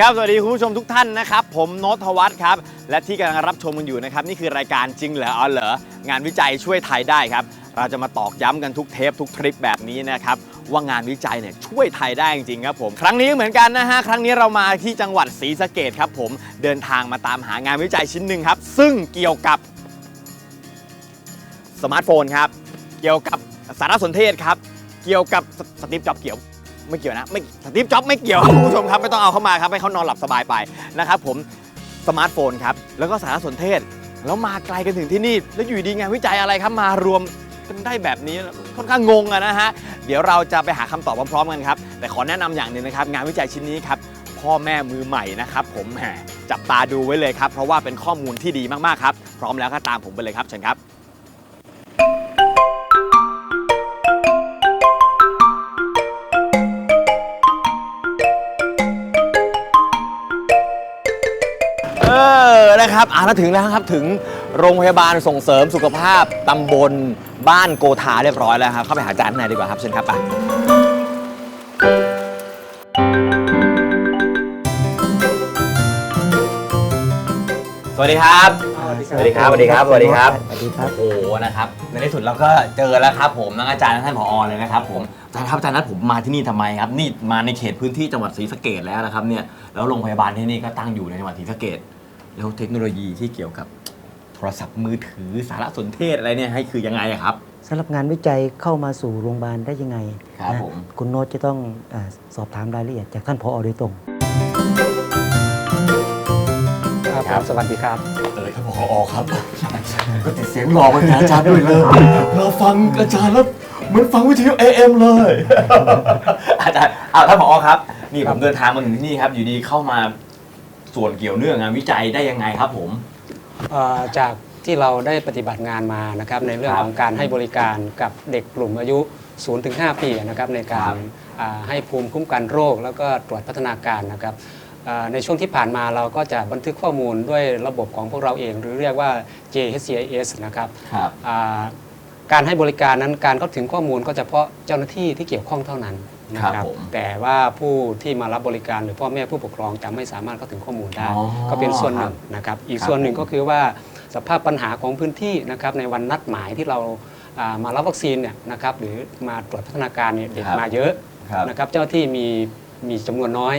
ครับ สวัสดีคุณผู้ชมทุกท่านนะครับ ผมโนทวัฒน์ครับ และที่กำลังรับชมกันอยู่นะครับ นี่คือรายการจริงเหรออ๋อเหรองานวิจัยช่วยไทยได้ครับ เราจะมาตอกย้ำกันทุกเทปทุกทริปแบบนี้นะครับ ว่างานวิจัยเนี่ยช่วยไทยได้จริงๆครับผม ครั้งนี้เหมือนกันนะฮะ ครั้งนี้เรามาที่จังหวัดศรีสะเกดครับผม เดินทางมาตามหางานวิจัยชิ้นหนึ่งครับ ซึ่งเกี่ยวกับสมาร์ทโฟนครับ เกี่ยวกับสารสนเทศครับ เกี่ยวกับสตีฟจ็อบเกี่ยว ไม่เกี่ยวนะไม่สตีฟจ็อบไม่เกี่ยวคุณผู้ชมครับไม่ต้องเอาเข้ามาครับให้เขานอนหลับสบายไปนะครับผมสมาร์ทโฟนครับแล้วก็สารสนเทศ แล้วมาไกลกันถึงที่นี่ แล้วอยู่ดีงานวิจัยอะไรครับมารวมกันได้แบบนี้ค่อนข้างงงอะนะฮะเดี๋ยวเราจะไปหาคำตอบพร้อมๆกันครับแต่ขอแนะนำอย่างหนึ่งนะครับ งานวิจัยชิ้นนี้ครับพ่อแม่มือใหม่นะครับผมแหมจับตาดูไว้เลยครับเพราะว่าเป็นข้อมูลที่ดีมากๆครับพร้อมแล้วก็ตามผมไปเลยครับเชิญครับ ออนะครับอ่าแล้วถึงแล้วครับถึงโรงพยาบาลส่งเสริมสุขภาพตำบลบ้านโกธาเรียบร้อยแล้วครับเข้าไปหาอาจารย์ข้างในดีกว่าครับเชิญครับไปสวัสดีครับ สวัสดีครับสวัสดีครับสวัสดีครับ สวัสดีครับ โอ้โหนะครับในที่สุดเราก็เจอแล้วครับผมทั้งอาจารย์และท่านผอเลยนะครับผมอาจารย์ครับอาจารย์นัดผมมาที่นี่ทำไมครับ นี่มาในเขตพื้นที่จังหวัดศรีสะเกดแล้วนะครับเนี่ยแล้วโรงพยาบาลที่นี่ก็ตั้งอยู่ในจังหวัดศรีสะเกด แล้วเทคโนโลยีที่เกี่ยวกับโทรศัพท์มือถือสารสนเทศอะไรเนี่ยให้คือยังไงอะครับ สำหรับงานวิจัยเข้ามาสู่โรงพยาบาลได้ยังไงครับนะผม คุณโน้ตจะต้องอาสอบถามรายละเอียดจากท่านผอโดยตรง ครับสวัสดีครับ เออท่านผอครับ ก็ติดเสียงหล่อเป็นอาจารย์ด้วยเลยเราฟังอาจารย์แล้วเหมือนฟังวิทยุ AM เลย อาจารย์เอาท่านผอครับ นี่ผมเดินทางมาถึงที่นี่ครับ อยู่ดีเข้ามา ส่วนเกี่ยวเนื่องงานวิจัยได้ยังไงครับผม เอ่อจากที่เราได้ปฏิบัติงานมานะครับในเรื่องครับของการให้บริการกับเด็กกลุ่มอายุ 0-5 ปีนะครับในกาครัรบอ่าให้ภูมิคุ้มกันโรค แล้วก็ตรวจพัฒนาการนะครับอ่าในช่วงที่ผ่านมาเราก็จะบันทึกข้อมูลด้วยระบบของพวกเราเอง หรือเรียกว่า JHCIS นะครับครับ อ่าการให้บริการนั้นการเข้าถึงข้อมูลก็เฉพาะเจ้าหน้าที่ที่เกี่ยวข้องเท่านั้น นะคครัรับบผมแต่ว่าผู้ที่มารับบริการหรือพ่อแม่ผู้ปกครองจะไม่สามารถเข้าถึงข้อมูลได้ อ๋อก็เป็นส่วนหนึ่งครับนะครับ อีกครับส่วนหนึ่งผมก็คือว่าสภาพปัญหาของพื้นที่นะครับในวันนัดหมายที่เราอ่ามารับวัคซีนเนี่ยนะครับหรือมาตรวจพัฒนาการเนี่ยเด็กครับ มาเยอะ ครับ นะครับเจ้าที่มีมีจำนวนน้อย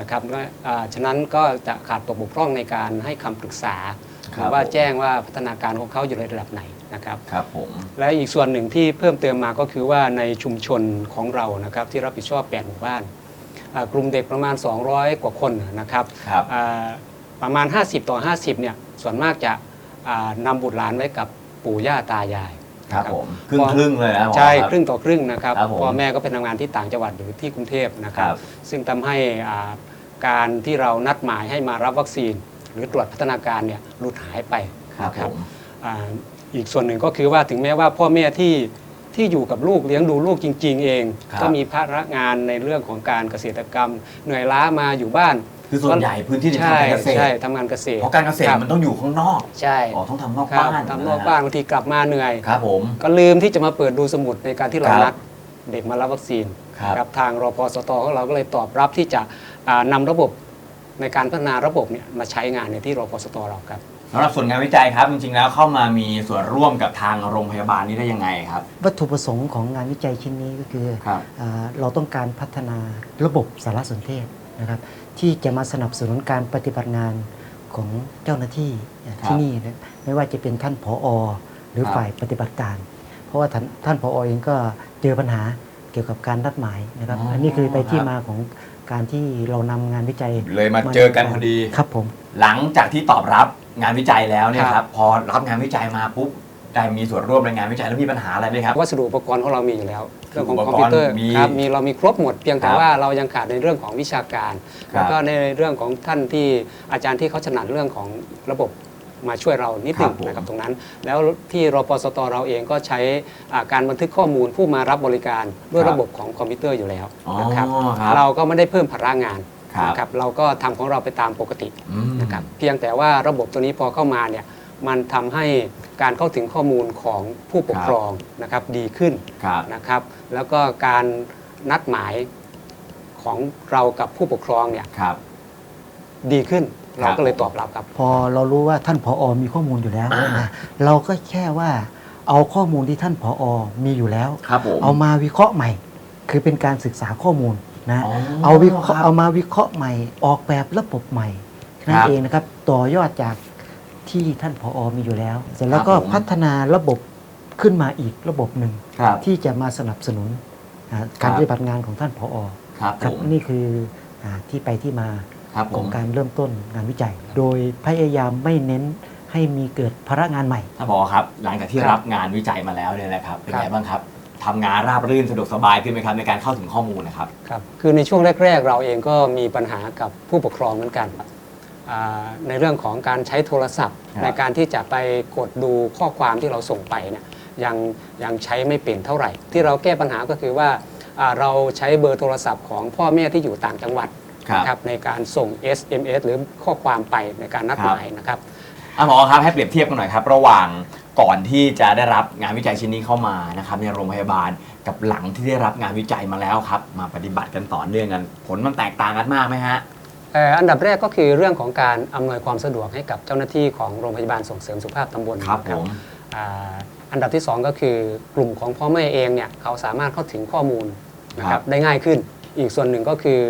นะครับก็อ่าฉะนั้นก็จะขาดตกบกพร่องในการให้คำปรึกษาหครัรืบอว่าผมแจ้งว่าพัฒนาการของเขาอยู่ในระดับไหน นะครับครับผมและอีกส่วนหนึ่งที่เพิ่มเติมมาก็คือว่าในชุมชนของเรานะครับที่รับผิดชอบ8หมู่บ้านอ่ากลุ่มเด็กประมาณ 200 กว่าคนนะครับครับอ่าประมาณ 50 ต่อ 50เนี่ยส่วนมากจะอ่านำบุตรหลานไว้กับปู่ย่าตายายครับนะผมครึ่งครึ่งๆเลยนะผอใช่รับครึ่งต่อครึ่งนะครับครับผมพ่อแม่ก็เป็นทำงานที่ต่างจังหวัดหรือที่กรุงเทพนะครับครับซึ่งทำให้อ่าการที่เรานัดหมายให้มารับวัคซีน หรือตรวจพัฒนาการเนี่ยหลุดหายไปครับนะผม อ่าอีกส่วนหนึ่งก็คือว่าถึงแม้ว่าพ่อแม่ที่ที่อยู่กับลูกเลี้ยงดูลูกจริง ๆ เอง ครับ ก็มีภาระงานในเรื่องของการเกษตรกรรม เหนื่อยล้ามาอยู่บ้านคือส่วนใหญ่พื้นที่เนี่ยใช่ทำการเกษตรใช่ทำงานเกษตรเพราะการเกษตรคบมันต้องอยู่ข้างนอกใช่อ๋อต้องทำนอกครับบ้านทำนอกบ้านบางทีกลับมาเหนื่อย ครับผม ก็ลืมที่จะมาเปิดดูสมุดในการที่เราครับนัดเด็กมารับวัคซีนครับทางรพสตของเราก็เลยตอบรับที่จะอ่านำระบบในการพัฒนาระบบเนี่ยมาใช้งานในที่รพสตเราครับ สำหรับส่วนงานวิจัยครับ จริงๆแล้วเข้ามามีส่วนร่วมกับทางโรงพยาบาลนี้ได้ยังไงครับ วัตถุประสงค์ของงานวิจัยชิ้นนี้ก็คือครับอาเราต้องการพัฒนาระบบสารสนเทศนะครับที่จะมาสนับสนุนการปฏิบัติงานของเจ้าหน้าที่ที่นี่นะไม่ว่าจะเป็นท่านผอหรือครับ ฝ่ายปฏิบัติการ เพราะว่าท่านท่านผอเองก็เจอปัญหาเกี่ยวกับการนัดหมายนะครับอ๋ออัอันนี้คือไปที่ครับ มาของการที่เรานำงานวิจัยเลยมาเจอกันพอดี ครับผม หลังจากที่ตอบรับ งานวิจัยแล้วเนี่ยคครัรับบพอรับงานวิจัยมาปุ๊บได้มีส่วนร่วมในงานวิจัยแล้วมีปัญหาอะไรไหมครับวัสดุอุปกรณ์ของเรามีอยู่แล้วเรื่องของอุปคกอรณ์มพิวเตอร์มีครับมีเรามีครบหมดเพียงแต่ครับว่าเรายังขาดในเรื่องของวิชาการครับแล้วก็ในเรื่องของท่านที่อาจารย์ที่เขาถนัดเรื่องของระบบมาช่วยเรานิดหนึ่งนะครับตรงนั้น แล้วที่รปสตเราเองก็ใช้อ่าการบันทึกข้อมูลผู้มารับบริการด้วยระบบของคอมพิวเตอร์อยู่แล้วอ๋อนะครับครับเราก็ไม่ได้เพิ่มภาระงาน ครับนะครับเราก็ทำของเราไปตามปกติอืม นะครับเพียงแต่ว่าระบบตัวนี้พอเข้ามาเนี่ยมันทำให้การเข้าถึงข้อมูลของผู้ปกครองนะครับดีขึ้น ครับ นะครับแล้วก็การนัดหมายของเรากับผู้ปกครองเนี่ยครับ ดีขึ้นครับเราก็เลยตอบรับครับ พอเรารู้ว่าท่านผอมีข้อมูลอยู่แล้วอ่านะเราก็แค่ว่าเอาข้อมูลที่ท่านผอมีอยู่แล้ว ครับผม เอามาวิเคราะห์ใหม่ คือเป็นการศึกษาข้อมูล นะอ๋อเอาวิเคราะครัห์บเอามาวิเคราะห์ใหม่ ออกแบบระบบใหม่นั่คนรับเองนะครับต่อยอดจากที่ท่านผอมีอยู่แล้ว เสร็จแล้วก็ครับผม พัฒนาระบบขึ้นมาอีกระบบหนึ่งครับ ที่จะมาสนับสนุนอ่าการครับ ปฏิบัติงานของท่านผอครับผครับมนี่คืออาที่ไปที่มา ครับผของมการเริ่มต้นงานวิจัย โดยพยายามไม่เน้นให้มีเกิดภาระงานใหม่ ถ้าบอกครับ หลังจากที่ครับรับงานวิจัยมาแล้วเนี่ยนะครับเป็นครับ ไงบ้างครับ ทำงานราบรื่นสะดวกสบายขึ้นไหมครับในการเข้าถึงข้อมูลนะครับ ครับคือในช่วงแรก ๆ เราเองก็มีปัญหากับผู้ปกครองเหมือนกันอ่าในเรื่องของการใช้โทรศัพท์ ครับในการที่จะไปกดดูข้อความที่เราส่งไปเนี่ยยังยังใช้ไม่เป็นเท่าไหร่ ที่เราแก้ปัญหาก็คือว่าอ่าเราใช้เบอร์โทรศัพท์ของพ่อแม่ที่อยู่ต่างจังหวัดครับ นะครับในการส่ง SMS หรือข้อความไปในการนัดหมายนะครับ อะหมอครับให้เปรียบเทียบกันหน่อยครับ ระหว่าง ก่อนที่จะได้รับงานวิจัยชิ้นนี้เข้ามานะครับในโรงพยาบาลกับหลังที่ได้รับงานวิจัยมาแล้วครับ มาปฏิบัติกันต่อเนื่องกัน ผลมันแตกต่างกันมากไหมฮะเอ่ออันดับแรกก็คือเรื่องของการอำนวยความสะดวกให้กับเจ้าหน้าที่ของโรงพยาบาลส่งเสริมสุขภาพตำบลครับนะผมอ่าอันดับที่ 2 ก็คือกลุ่มของพ่อแม่เองเนี่ยเขาสามารถเข้าถึงข้อมูลนะคครัรับบได้ง่ายขึ้น อีกส่วนหนึ่งก็คือ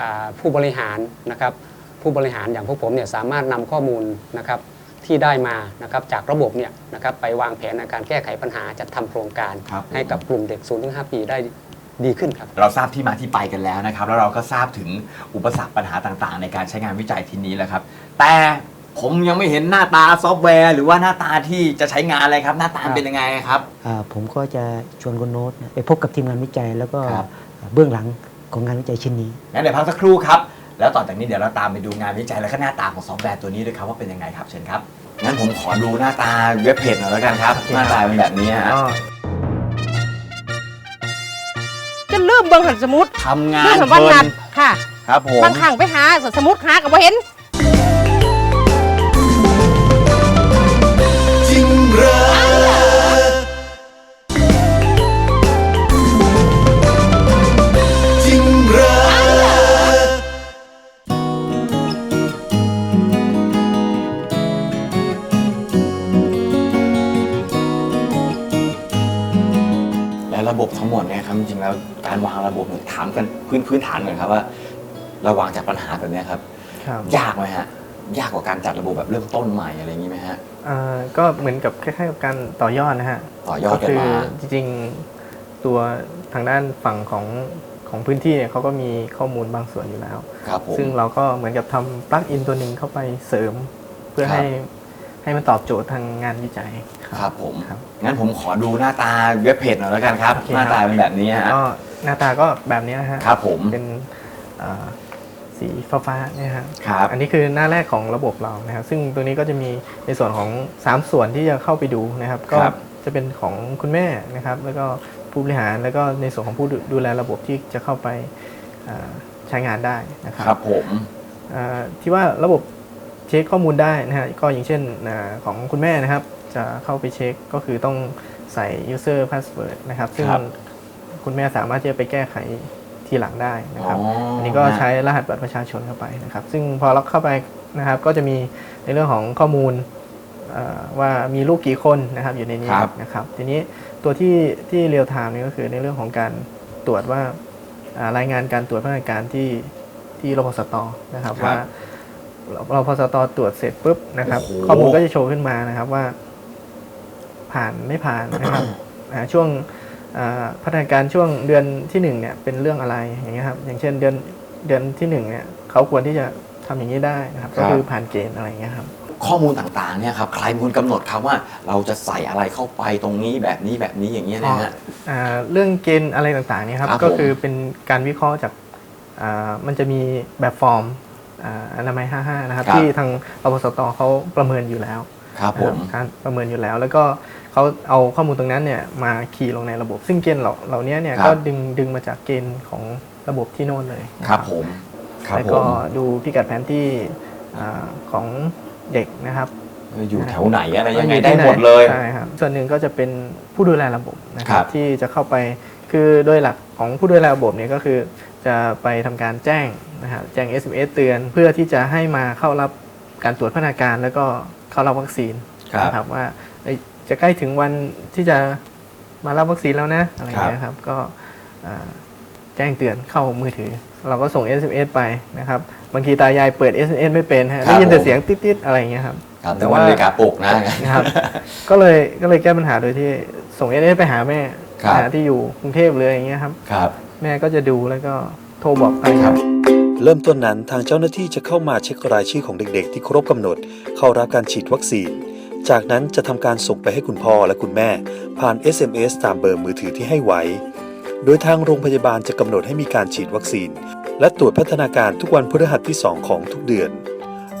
อาผู้บริหารนะครับผู้บริหารอย่างพวกผมเนี่ยสามารถนำข้อมูลนะครับ ที่ได้มานะครับจากระบบเนี่ยนะครับไปวางแผนในการแก้ไขปัญหาจัดทำโครงการ ครับผม ให้กับกลุ่มเด็ก0ูนถึงหปีได้ดีขึ้นครับ เราทราบที่มาที่ไปกันแล้วนะครับ แล้วเราก็ทราบถึงอุปสรรคปัญหาต่างๆ ในการใช้งานวิจัยทีนี้แล้วครับ แต่ผมยังไม่เห็นหน้าตาซอฟต์แวร์ หรือว่าหน้าตาที่จะใช้งานอะไรครับ หน้าตาเป็นยังไงครับ อ่าผมก็จะชวนคุณโน้ตเนี่ยไปพบกับทีมงานวิจัย แล้วก็ครับ เบื้องหลังของงานวิจัยชิ้นนี้ งั้นเดี๋ยวพักสักครู่ครับ แล้วต่อจากนี้เดี๋ยวเราตามไปดูงานวิจัยและก็หน้าตาของซอฟต์แวร์ตัวนี้ด้วยครับว่าเป็นยังไงครับเชิญครับ งั้นผมขอดูหน้าตาเว็บเพจหน่อยแล้วกันครับ หน้าตาเป็นแบบนี้ฮะ จะลืมเบิ่งหันสมุดทำงาลืนมหันวันเพลินันดค่ะ ครับผม บางครั้งไปหาสมุดหากับว่าเห็น บบทั้งหมดเนี่ยครับจริงๆแล้วการวางระบบเนี่ยถามกันพื้นพื้นฐานก่อนครับว่าเราวางจากปัญหาแบบเนี้ยครับ ครับยากไหมฮะ ยากกว่าการจัดระบบแบบเริ่มต้นใหม่อะไรอย่างนี้ไหมฮะ อ่าก็เหมือนกับคล้ายๆกับการต่อยอดนะฮะ ต่อยอดกันคืมา จริงๆตัวทางด้านฝั่งของของพื้นที่เนี่ยเขาก็มีข้อมูลบางส่วนอยู่แล้ว ครับผม ซึ่งเราก็เหมือนกับทำปลั๊กอินตัวหนึ่งเข้าไปเสริม เพื่อครับ ให้ให้มันตอบโจทย์ทางงานวิจัย ครับผม ครับ งั้นผมขอดูหน้าตาเว็บเพจหน่อยแล้วกันครับ โอเคหน้าตาเป็นแบบนี้ฮะ ก็หน้าตาก็แบบนี้นะฮะครับผมเป็นอ่าสีฟ้าๆเนี่ยฮะครับ อันนี้คือหน้าแรกของระบบเรานะครับซึ่งตัวนี้ก็จะมีในส่วนของ 3 ส่วนที่จะเข้าไปดูนะครับ ก็ครับ จะเป็นของคุณแม่นะครับ แล้วก็ผู้บริหารแล้วก็ในส่วนของผู้ดูดูแลระบบที่จะเข้าไปอ่าใช้งานได้นะครับครับผม อ่าที่ว่าระบบเช็คข้อมูลได้นะฮะก็อย่างเช่นอาของคุณแม่นะครับ จะเข้าไปเช็คก็คือต้องใส่ user password นะครับ ซึ่งครับคุณแม่สามารถที่จะไปแก้ไขทีหลังได้นะครับอ๋ออัอันนี้ก็ใช้รหัสบัตรประชาชนเข้าไปนะครับ ซึ่งพอเราเข้าไปนะครับ ก็จะมีในเรื่องของข้อมูลเอ่อว่ามีลูกกี่คนนะครับอยู่ในนี้ครับ นะครับ ทีนี้ตัวที่ที่เรียลไทม์นี่ก็คือในเรื่องของการตรวจว่าอ่ารายงานการตรวจพนักงานที่ที่รพสตนะครับครับว่ารพสตตรวจเสร็จปุ๊บนะครับ โอ้โหข้อมูลก็จะโชว์ขึ้นมานะครับว่า ผ่านไม่ผ่านนะครับอ่าช่วงอ่าพัฒนาการช่วงเดือนที่หนึ่งเนี่ยเป็นเรื่องอะไรอย่างเงี้ยครับอย่างเช่นเดือนเดือนที่หนึ่งเนี่ยเขาควรที่จะทำอย่างนี้ได้นะครับครับก็คือผ่านเกณฑ์อะไรอย่างเงี้ยครับข้อมูลต่างๆเนี่ยครับใครเป็นคนกำหนดครับว่าเราจะใส่อะไรเข้าไปตรงนี้แบบนี้แบบนี้อย่างเงี้ยนะฮะอ่าเรื่องเกณฑ์อะไรต่างๆเนี่ยครับครับก็ผมคือเป็นการวิเคราะห์จากอ่ามันจะมีแบบฟอร์มอ่าอนามัย 55 นะครับครับ ที่ทางรพสตเขาประเมินอยู่แล้ว ครับผมนะครับการประเมินอยู่แล้ว แล้วก็เขาเอาข้อมูลตรงนั้นเนี่ยมาคีย์ลงในระบบ ซึ่งเกณฑ์เหล่าเหล่านี้เนี่ยครับก็ดึงดึงมาจากเกณฑ์ของระบบที่โน่นเลยนะครับผมครับแล้วผก็มดูพิกัดแผนที่อ่าของเด็กนะครับอยู่แถวไหนอะไรยังไงว่าอได้ที่หมดเลยใช่ครับส่วนหนึ่งก็จะเป็นผู้ดูแลระบบนะคครัรับบที่จะเข้าไปคือโดยหลักของผู้ดูแลระบบเนี่ยก็คือจะไปทำการแจ้งนะครับแจ้ง SMS เตือนเพื่อที่จะให้มาเข้ารับการตรวจพัฒนาการแล้วก็ เข้ารับวัคซีนครับนะครับว่าเอ้ยจะใกล้ถึงวันที่จะมารับวัคซีนแล้วนะอะไรอย่างเงี้ยครับก็อ่าแจ้งเตือนเข้ามือถือ เราก็ส่ง SMS ไปนะครับบางทีตายายเปิด SMS ไม่เป็นฮะครับได้ยินแต่ผมเสียงติ๊ดๆอะไรอย่างเงี้ยครับ ครับแต่ว่านาฬิกาปลุกนะ นะครับ ก็เลยก็เลยแก้ปัญหาโดยที่ส่งเอสไปหาแม่ครับ หาที่อยู่กรุงเทพเลยอย่างเงี้ยครับ ครับ แม่ก็จะดูแล้วก็โทรบอกไปครับ เริ่มต้นนั้นทางเจ้าหน้าที่จะเข้ามาเช็ครายชื่อของเด็กๆ ที่ครบกำหนด เข้ารับการฉีดวัคซีน จากนั้นจะทำการส่งไปให้คุณพ่อและคุณแม่ ผ่าน SMS ตามเบอร์มือถือที่ให้ไว้ โดยทางโรงพยาบาลจะกำหนดให้มีการฉีดวัคซีน และตรวจพัฒนาการทุกวันพฤหัสที่ 2 ของทุกเดือน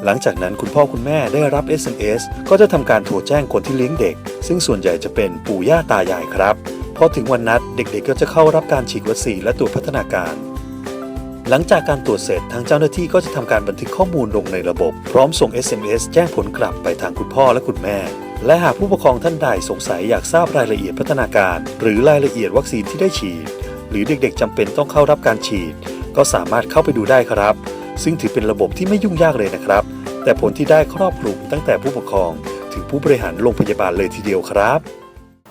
หลังจากนั้นคุณพ่อคุณแม่ได้รับ SMS ก็จะทำการโทรแจ้งคนที่เลี้ยงเด็ก ซึ่งส่วนใหญ่จะเป็นปู่ย่าตายายครับพอถึงวันนัดเด็กๆก็จะเข้ารับการฉีดวัคซีนและตรวจพัฒนาการ หลังจากการตรวจเสร็จทางเจ้าหน้าที่ก็จะทำการบันทึกข้อมูลลงในระบบ พร้อมส่ง SMS แจ้งผลกลับไปทางคุณพ่อและคุณแม่ และหากผู้ปกครองท่านใดสงสัยอยากทราบรายละเอียดพัฒนาการ หรือรายละเอียดวัคซีนที่ได้ฉีด หรือเด็กๆจำเป็นต้องเข้ารับการฉีด ก็สามารถเข้าไปดูได้ครับ ซึ่งถือเป็นระบบที่ไม่ยุ่งยากเลยนะครับ แต่ผลที่ได้ครอบคลุมตั้งแต่ผู้ปกครอง ถึงผู้บริหารโรงพยาบาลเลยทีเดียวครับ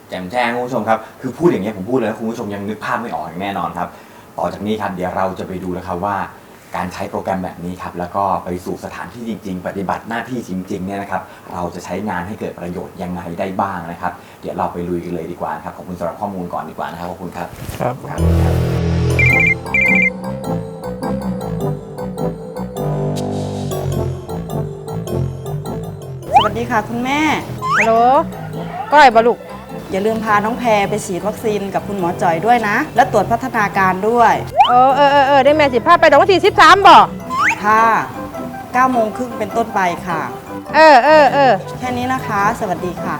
แจ่มแจ้งคุณผู้ชมครับ คือพูดอย่างนี้ยผมพูดเลยนะคุณผู้ชมยังนึกภาพไม่ออกอย่างแน่นอนครับ ต่อจากนี้ครับเดี๋ยวเราจะไปดูนะครับว่าการใช้โปรแกรมแบบนี้ครับแล้วก็ไปสู่สถานที่จริง ๆ ปฏิบัติหน้าที่จริงๆเนี่ยนะครับเราจะใช้งานให้เกิดประโยชน์ยังไงได้บ้างนะครับ เดี๋ยวเราไปลุยกันเลยดีกว่านะครับขอบคุณสำหรับข้อมูลก่อนดีกว่านะครับขอบคุณครับครับครับสวัสดีค่ะคุณแม่ฮัลโหลก้อยบลูก อย่าลืมพาน้องแพรไปฉีดวัคซีนกับคุณหมอจ่อยด้วยนะ และตรวจพัฒนาการด้วยเออเออเออเออได้แม่สิพาไปดอกวันที่สิบสามบ่ค่ะ9โมงครึ่งเป็นต้นไปค่ะ เออเออเออแค่นี้นะคะ สวัสดีค่ะ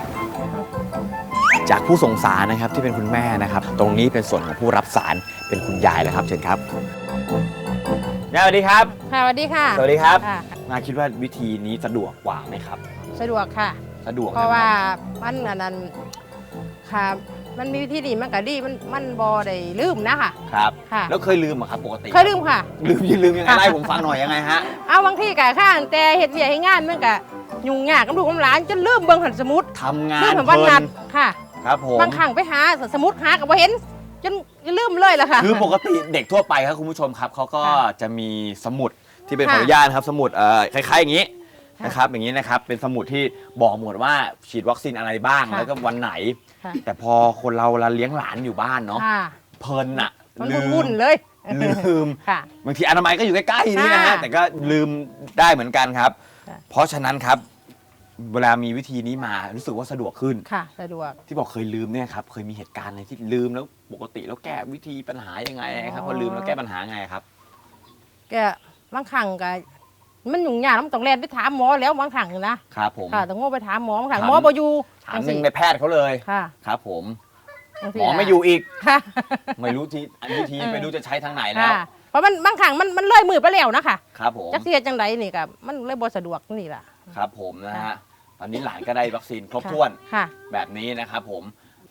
จากผู้ส่งสารนะครับที่เป็นคุณแม่นะครับ ตรงนี้เป็นส่วนของผู้รับสารเป็นคุณยายเลยครับเชิญครับยายสวัสดีครับ ค่ะสวัสดีค่ะสวัสดีครับค่ะนาคิดว่าวิธีนี้สะดวกกว่าไหมครับ สะดวกค่ะ สะดวกเพราะนคบว่ามันอันนั้น ค่ะ มันมีวิธีดีมันก็ดีมันมันบอได้ลืมนะคะครับ ค่ะ แล้วเคยลืมเหรอครับปกติเคยลืมค่ะ ลืมยังลืมยังไงไล่ผมฟังหน่อยยังไงฮะ เอาบางทีกะข้างแต่เฮ็ดเวียกให้งานมันก็ยุ่งยากกับลูกกับหลานจนลืมเบิ่งหันสมุดทำงาลืนมหันวันนัดค่ะ ครับผม บางครั้งไปหาสมุดหาก็บ่เห็นจนลืมเลยล่ะค่ะ คือปกติเด็กทั่วไปครับคุณผู้ชมครับเขาก็ค่ะจะมีสมุดที่เป็นขค่ะออนุญาตนะครับสมุดเอ่อคล้ายๆอย่างนี้ค่ะ นะครับอย่างนี้นะครับเป็นสมุดที่บอกหมดว่าฉีดวัคซีนอะไรบ้างค่ะแล้วก็วันไหน ค่ะ แต่พอคนเราเราเลี้ยงหลานอยู่บ้านเนาะค่ะเพลินอะมันลืมวุ่นๆเลยลืม ค่ะ บางทีอนามัยก็อยู่ใกล้ๆนี่นะฮะค่ะแต่ก็ลืมได้เหมือนกันครับ ค่ะ เพราะฉะนั้นครับ เวลามีวิธีนี้มารู้สึกว่าสะดวกขึ้น ค่ะ สะดวก ที่บอกเคยลืมเนี่ยครับเคยมีเหตุการณ์อะไรที่ลืมแล้วปกติแล้วแก้วิธีปัญหายังไงครับอ๋อพอลืมแล้วแก้ปัญหาไงครับแกบางครั้งก็ มันยุ่งยากมันต้องแล่นไปถามหมอแล้วบางครั้งนะครับผม ค่ะต้องโง่ไปถามหมอบางครั้งถาม หมอบ่อยู่ถามหนึ่งในแพทย์เขาเลย ค่ะครับ ผมบางทีหมอไม่อยู่อีก ค่ะ ไม่รู้ทีอันวิธีเออ ไม่รู้จะใช้ทางไหนแล้ว ค่ะ เพราะมันบางครั้งมันมันเลยมือไปแล้วนะคะครับผม จักเสียจังไดนี่ก็มันเลยบ่สะดวกนี่ล่ะ ครับผมนะฮะตอนนี้หลานก็ได้วัคซีนครบถ้วนค่ะ แบบนี้นะครับผม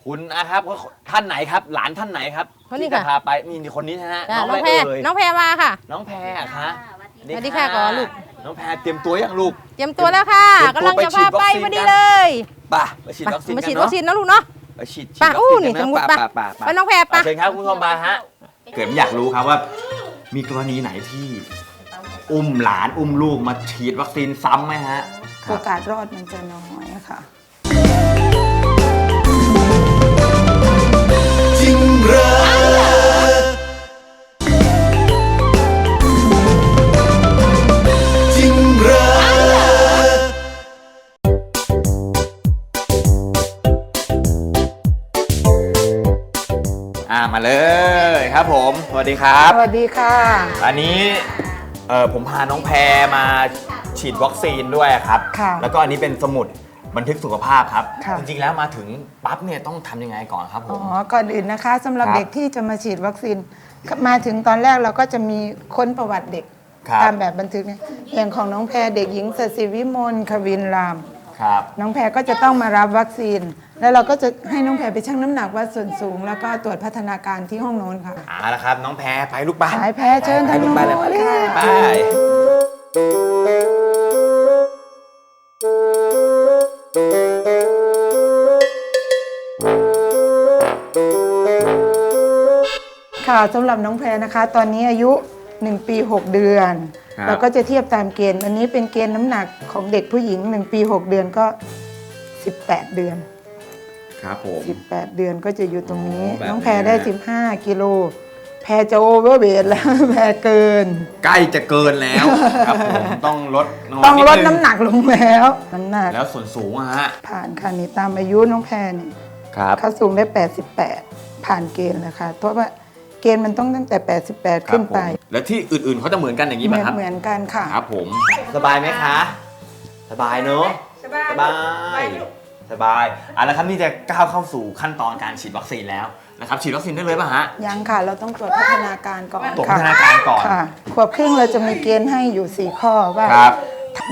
คุณนะครับท่านไหนครับ หลานท่านไหนครับคนนี้ที่จะค่ะ พาไปนี่คนนี้นะฮะจ้ะน้องน้องอะไรแพรเอ่ยน้องแพรมาค่ะ น้องแพรอะคะสวัสดีค่ะก่อนลูก น้องแพรเตรียมตัวยังลูก เตรียมตัวแล้วค่ะเตรียมตัวกำลังจะพาไปไปฉีดวัคซีนพอดีกันเลยไป่ะไปฉีดวัคซีนมากัฉีดนวัเนาะคซีนนะลูกเนาะ ไปฉีดฉีดป่ะวัคอู้ซีนี่กัะสมมุติป่ะป่ะป่ะป่ะไปน้องแพรป่ะ เชิญครับคุณผู้ชมมาฮะ เกิดผมอยากรู้ครับว่า มีกรณีไหนที่ อุ้มหลานอุ้มลูกมาฉีดวัคซีนซ้ำไหมฮะโอกาสรอดมันจะน้อยค่ะ มาเลยครับผมสวัสดีครับ สวัสดีค่ะ อันนี้เออผมพาน้องแพรมาฉีดวัคซีนด้วยครับ ค่ะแล้วก็อันนี้เป็นสมุดบันทึกสุขภาพครับ ค่ะ จริงๆแล้วมาถึงปั๊บเนี่ยต้องทำยังไงก่อนครับผอ๋อม ก่อนอื่นนะคะสำหรับครับเด็กที่จะมาฉีดวัคซีน มาถึงตอนแรกเราก็จะมีค้นประวัติเด็ก ครับ ตามแบบบันทึกเนี่ยอย่างของน้องแพรเด็กหญิงสศิวิมลควินราม ครับน้องแพรก็จะต้องมารับวัคซีน แล้วเราก็จะให้น้องแพรไปชั่งน้ำหนักวัดส่วนสูง แล้วก็ตรวจพัฒนาการที่ห้องโน้นค่ะ เอาละครับ น้องแพรไปลูกบ้านสายแพรเชิญไปทางลูกโน้บ้านเลยนค่ะไปค่ะสำหรับน้องแพรนะคะ ตอนนี้อายุ 1 ปี 6 เดือน ครับ เราก็จะเทียบตามเกณฑ์ อันนี้เป็นเกณฑ์น้ำหนักของเด็กผู้หญิง 1 ปี 6 เดือนก็ 18 เดือน ครับผม 18 เดือนก็จะอยู่ตรงนี้ อ๋อแบบนี้ น้องแพรได้ 15 กิโล แพรจะโอเวอร์เวทแล้ว แพรเกิน ใกล้จะเกินแล้ว ครับผมต้องลดลงต้องลดดน้ำหนักลงแล้ว น้ำหนักแล้วส่วนสูงอะฮะผ่านค่ะนี่ตามอายุน้องแพรนี่ครับ เขาสูงได้ 88 ผ่านเกณฑ์แล้วค่ะเพราะว่า เกณฑ์มันต้องตั้งแต่ 88 ขึ้นไปแล้วที่อื่นๆเขาจะเหมือนกันอย่างนี้เหไหมมือนครับเหมือนกันค่ะ ครับผม สบายไหมคะ สบายเนอะ สบายสบาย สบายเอาละครับนี่จะก้าวเข้าสู่ขั้นตอนการฉีดวัคซีนแล้วนะครับฉีดวัคซีนได้เลยป่ะฮะยังค่ะ เราต้องตรวจพัฒนาการก่อนตรวจค่ะพัฒนาการก่อน ค่ะขวบครึ่งเราจะมีเกณฑ์ให้อยู่ 4 ข้อว่า ครับ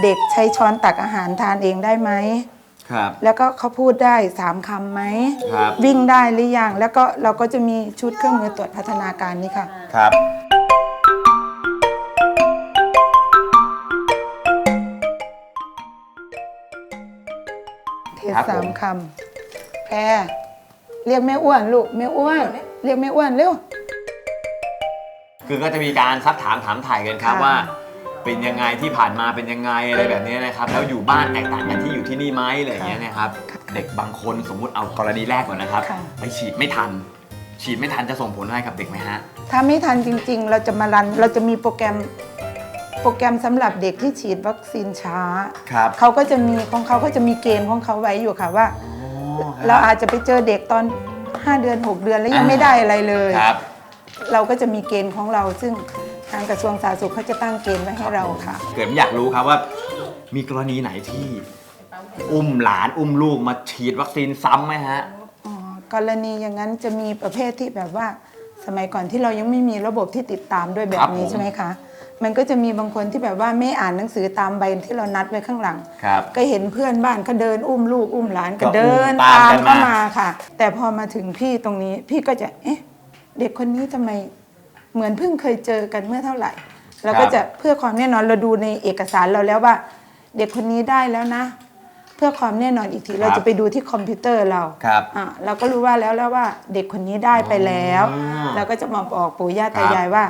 เด็กใช้ช้อนตักอาหารทานเองได้ไหม ครับ แล้วก็เขาพูดได้3คำไหม ครับ วิ่งได้หรือยัง แล้วก็เราก็จะมีชุดเครื่องมือตรวจพัฒนาการนี้ค่ะ ครับ เทสครับผม สามคำแพรเรียกแม่อ้วนลูกแม่อ้วน เรียกแม่อ้วนเร็ว คือก็จะมีการซักถามถามถ่ายกันครับค่ะ ว่า เป็นยังไงที่ผ่านมาเป็นยังไงอะไรแบบนี้นะครับ แล้วอยู่บ้านแตกต่างกันที่อยู่ที่นี่ไหมอะไรอย่างเงี้ยนะครับ เด็กบางคนสมมุติเอากรณีแรกก่อนนะครับ ค่ะ ไปฉีดไม่ทัน ฉีดไม่ทันจะส่งผลอะไรกับเด็กไหมฮะ ถ้าไม่ทันจริง ๆ เราจะมารัน เราจะมีโปรแกรม โปรแกรมสำหรับเด็กที่ฉีดวัคซีนช้า ครับ เขาก็จะมีของเขาก็จะมีเกณฑ์ของเขาไว้อยู่ค่ะว่า เราอาจจะไปเจอเด็กตอน 5 เดือน 6 เดือนแล้วยังไม่ได้อะไรเลย ครับ เราก็จะมีเกณฑ์ของเราซึ่ง ทางกระทรวงสาธารณสุขเขาจะตั้งเกณฑ์ไว้ให้เราค่ะ เกิดผมอยากรู้ครับว่า มีกรณีไหนที่ อุ้มหลานอุ้มลูกมาฉีดวัคซีนซ้ำไหมฮะ อ๋อกรณีอย่างนั้นจะมีประเภทที่แบบว่าสมัยก่อนที่เรายังไม่มีระบบที่ติดตามด้วยแบครับบนี้ผม ใช่ไหมคะ มันก็จะมีบางคนที่แบบว่าไม่อ่านหนังสือตามใบที่เรานัดไว้ข้างหลัง ครับ ก็เห็นเพื่อนบ้านก็เดินอุ้มลูกอุ้มหลานก็ก็อุ้มเดินตาตามมกันมาเข้ามาค่ะ แต่พอมาถึงพี่ตรงนี้พี่ก็จะเอ๊ะ เด็กคนนี้ทำไม เหมือนเพิ่งเคยเจอกันเมื่อเท่าไหร่ เราก็จะเพื่อความแน่นอนเราดูในเอกสารเราแล้วว่า เด็กคนนี้ได้แล้วนะ เพื่อความแน่นอนอีกทีเราจะไปดูที่คอมพิวเตอร์เราครับอะเราก็รู้ว่าแล้วแล้วว่าเด็กคนนี้ได้ไปแล้วอ๋อเราก็จะมาบอกปู่ย่าครัตาบยายว่า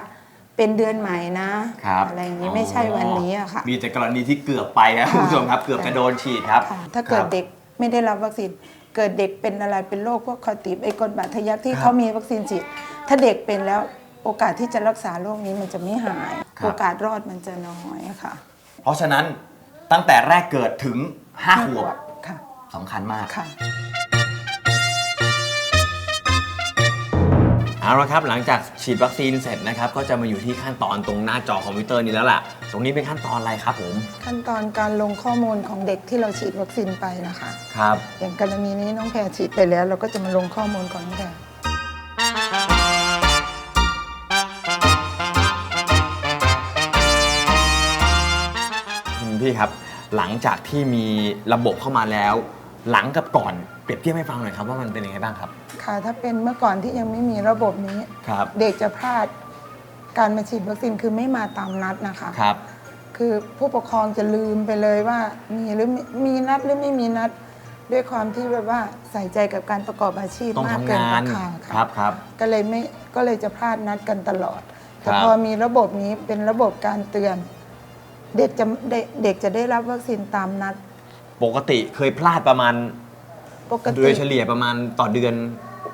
เป็นเดือนใหม่นะครับอะไรอย่างนี้ไม่ใช่วันนี้อะค่ะมีแต่กรณีที่เกือบไปครับคุณผู้ชมครับเกือบจะโดนฉีดครับค่ะถ้าเกิดครับเด็กไม่ได้รับวัคซีนเกิดเด็กเป็นอะไรเป็นโรคพวกคอติบไอกลบาดทะยักที่ครับเขามีวัคซีนฉีดถ้าเด็กเป็นแล้ว โอกาสที่จะรักษาโรคนี้มันจะไม่หาย ครับ โอกาสรอดมันจะน้อยค่ะเพราะฉะนั้นตั้งแต่แรกเกิดถึง5ขวบค่ะ สำคัญมาก ค่ะ เอาละครับหลังจากฉีดวัคซีนเสร็จนะครับ ก็จะมาอยู่ที่ขั้นตอนตรงหน้าจอคอมพิวเตอร์นี้แล้วล่ะ ตรงนี้เป็นขั้นตอนอะไรครับผมขั้นตอนการลงข้อมูลของเด็กที่เราฉีดวัคซีนไปนะคะ ครับ อย่างกรณีนี้น้องแพรฉีดไปแล้ว เราก็จะมาลงข้อมูลของน้องแพร คุณพี่ครับ หลังจากที่มีระบบเข้ามาแล้ว หลังกับก่อนเปรียบเทียบให้ฟังหน่อยครับว่ามันเป็นยังไงบ้างครับ ค่ะถ้าเป็นเมื่อก่อนที่ยังไม่มีระบบนี้ ครับเด็กจะพลาดการมาฉีดวัคซีนคือไม่มาตามนัดนะคะ ครับ คือผู้ปกครองจะลืมไปเลยว่ามีหรือไม่มีนัดหรือไม่มีนัด ด้วยความที่แบบว่าใส่ใจกับการประกอบอาชีพต้องมากทำเกินงานราคาคค่ะรับครับ ก็เลยไม่ก็เลยจะพลาดนัดกันตลอด แต่ครับ พอมีระบบนี้เป็นระบบการเตือน เด็กจะได้เด็กจะได้รับวัคซีนตามนัด ปกติเคยพลาดประมาณปกโดติ ยเฉลี่ยประมาณต่อเดือน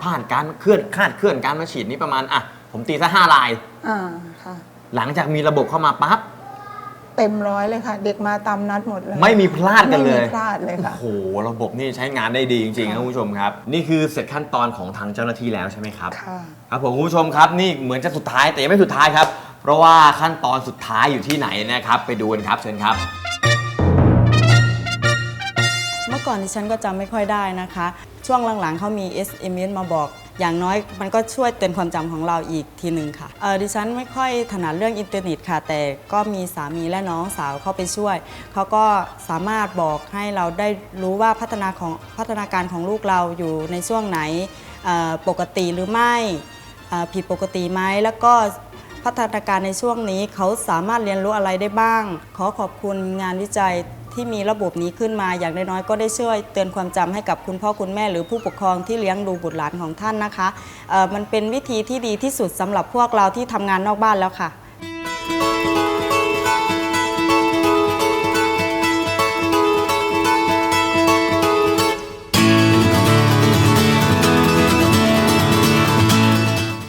ผ่านการเคลื่อนคลาดเคลื่อนการมาฉีดนี่ประมาณอะผมตีซะห้าลาย อ่าค่ะ หลังจากมีระบบเข้ามาปั๊บ เต็มร้อยเลยค่ะ เด็กมาตามนัดหมดเลยไม่มีพลาดกันเลยไม่มีพลาดเลยค่ะ โอ้โหระบบนี่ใช้งานได้ดีจริงๆครับคุณผู้ชมครับ นี่คือเสร็จขั้นตอนของทางเจ้าหน้าที่แล้วใช่ไหมครับ ค่ะ ครับผมคุณผู้ชมครับนี่เหมือนจะสุดท้ายแต่ยังไม่สุดท้ายครับ เพราะว่าขั้นตอนสุดท้ายอยู่ที่ไหนนะครับ ไปดูกันครับเชิญครับ เมื่อก่อนดิฉันก็จำไม่ค่อยได้นะคะ ช่วงหลังๆเขามี SMS มาบอก อย่างน้อยมันก็ช่วยเตือนความจำของเราอีกทีหนึ่งค่ะเออดิฉันไม่ค่อยถนัดเรื่องอินเทอร์เน็ตค่ะ แต่ก็มีสามีและน้องสาวเข้าไปช่วย เขาก็สามารถบอกให้เราได้รู้ว่าพัฒนาของพัฒนาการของลูกเราอยู่ในช่วงไหนปกติหรือไม่ผิดปกติไหมแล้วก็พัฒนาการในช่วงนี้เขาสามารถเรียนรู้อะไรได้บ้าง ขอขอบคุณงานวิจัย ที่มีระบบนี้ขึ้นมาอย่างน้อยๆก็ได้ช่วยเตือนความจำให้กับคุณพ่อคุณแม่หรือผู้ปกครองที่เลี้ยงดูบุตรหลานของท่านนะคะมันเป็นวิธีที่ดีที่สุดสำหรับพวกเราที่ทำงานนอกบ้านแล้วค่ะ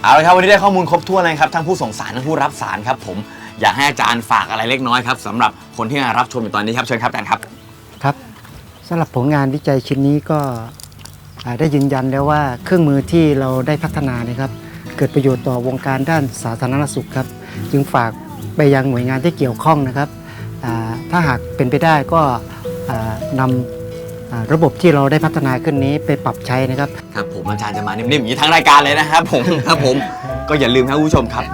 เอาละครับวันนี้ได้ข้อมูลครบถ้วนเลยครับทั้งผู้ส่งสารทั้งผู้รับสารครับผมอยากให้อาจารย์ฝากอะไรเล็กน้อยครับสำหรับ คนที่มารับชมอยู่ตอนนี้ครับเชิญครับอาจารย์ครับ ครับสำหรับผลงานวิจัยชิ้นนี้ก็อ่าได้ยืนยันแล้วว่าเครื่องมือที่เราได้พัฒนานะครับ เกิดประโยชน์ต่อวงการด้านสาธารณสุขครับ จึงฝากไปยังหน่วยงานที่เกี่ยวข้องนะครับอ่าถ้าหากเป็นไปได้ก็อ่านำอ่าระบบที่เราได้พัฒนาขึ้นนี้ไปปรับใช้นะครับ ครับผมอาจารย์จะมานิ่มๆอย่างนี้ทั้งรายการเลยนะครับผม ครับผมก็อย่าลืมครับคุณผู้ชมครับ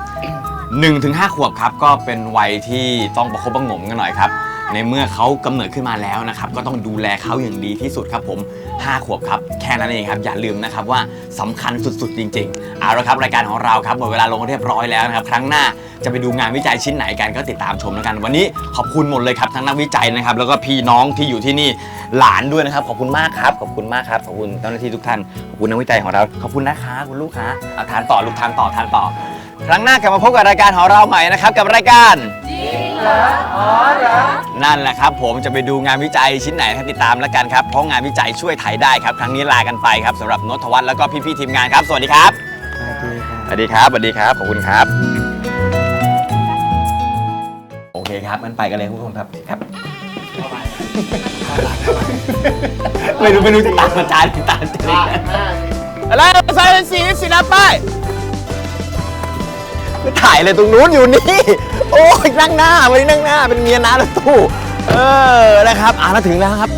1-5ถึงขวบครับก็เป็นวัยที่ต้องประคบประหงมกันหน่อยครับ ในเมื่อเขากำเนิดขึ้นมาแล้วนะครับ ก็ต้องดูแลเขาอย่างดีที่สุดครับผม 5 ขวบครับ แค่นั้นเองครับ อย่าลืมนะครับว่าสำคัญสุดๆ จริงๆ เอาละครับ รายการของเราครับหมดเวลาลงเรียบร้อยแล้วนะครับ ครั้งหน้าจะไปดูงานวิจัยชิ้นไหนกันก็ติดตามชมแล้วกัน วันนี้ขอบคุณหมดเลยครับทั้งนักวิจัยนะครับ แล้วก็พี่น้องที่อยู่ที่นี่หลานด้วยนะครับ ขอบคุณมากครับขอบคุณมากครับขอบคุณเจ้าหน้าที่ทุกท่านขอบคุณนักวิจัยของเราขอบคุณนะคะคุณลูกค้าเอาทานต่อลูกทานต่อทานต่อ ครั้งหน้ากลับมาพบกับรายการของเราใหม่นะครับกับรายการ นั่นแหละครับผมจะไปดูงานวิจัยชิ้นไหนให้ติดตามแล้วกันครับ เพราะงานวิจัยช่วยไทยได้ครับ ครั้งนี้ลากันไปครับสำหรับนทวัฒน์แล้วก็พี่ๆทีมงานครับ สวัสดีครับ สวัสดีครับ สวัสดีครับ ขอบคุณครับ โอเคครับงั้นไปกันเลยคุณผู้ชมครับครับ ไม่รู้ไม่รู้จะตามอาจารย์หรือตามอาจารย์อะไรใส่สีสีน้ำป้าย ไม่ถ่ายเลยตรงนู้นอยู่นี่ โอ้ยนั่งหน้าวันนี้นั่งหน้า เป็นเมียน้าแล้วตู้ เออ นะครับ อ่าแล้วถึงแล้วครับ